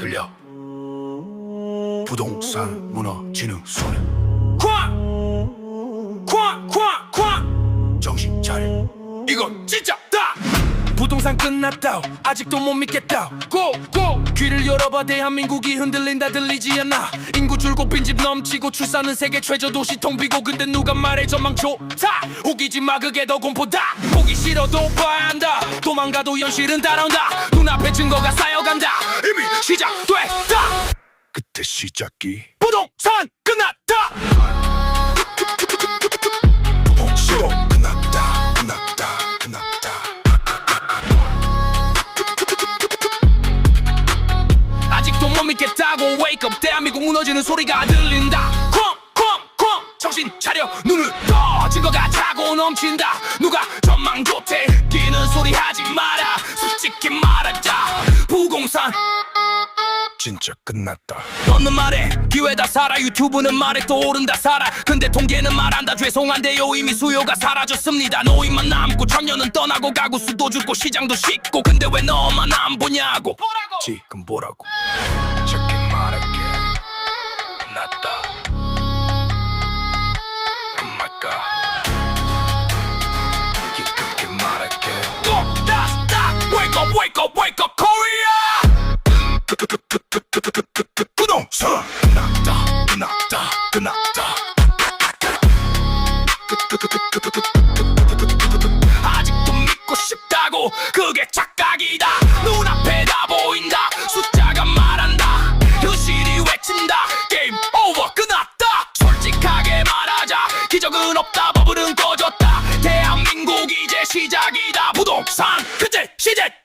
들려. 부동산 무너지는 소리 쾅 쾅 쾅 쾅 정신 차려. 이건 진짜 다 부동산 끝났다 아직도 못 믿겠다 고고! 귀를 열어봐. 대한민국이 흔들린다. 들리지 않나 인구 줄고 빈집 넘치고 출산은 세계 최저 도시 텅비고 근데 누가 말해? 전망 좋다 우기지 마. 그게 더 공포다. 보기 싫어도 봐야 한다. 도망가도 현실은 따라온다. 눈앞에 증거가 쌓여간다. 이미 시작됐다. 그때 시작이 못 믿겠다고 wake up. 대한민국 무너지는 소리가 들린다. 쾅쾅쾅 정신 차려. 눈을 떠 증거가 차고 넘친다. 누가 전망 좋대? 끼는 소리 하지 마라. 솔직히 말하자. 부동산. 진짜 끝났다. 너는 말해. 기회다 살아. 유튜브는 말해. 또 오른다 살아. 근데 통계는 말한다. 죄송한데요. 이미 수요가 사라졌습니다. 노인만 남고 청년은 떠나고 가구 수도 죽고 시장도 식고. 근데 왜 너만 안 보냐고. 지금 뭐라고 wake up, wake up, Korea. 아직도 믿고 싶다고 그게 착각이다. 눈앞에 다 보인다. 숫자가 말한다. 현실이 외친다. 게임 오버 끝났다. 솔직하게 말하자. 기적은 없다. 버블은 꺼졌다. 대한민국 이제 시작이다. 부동산 그제 시작.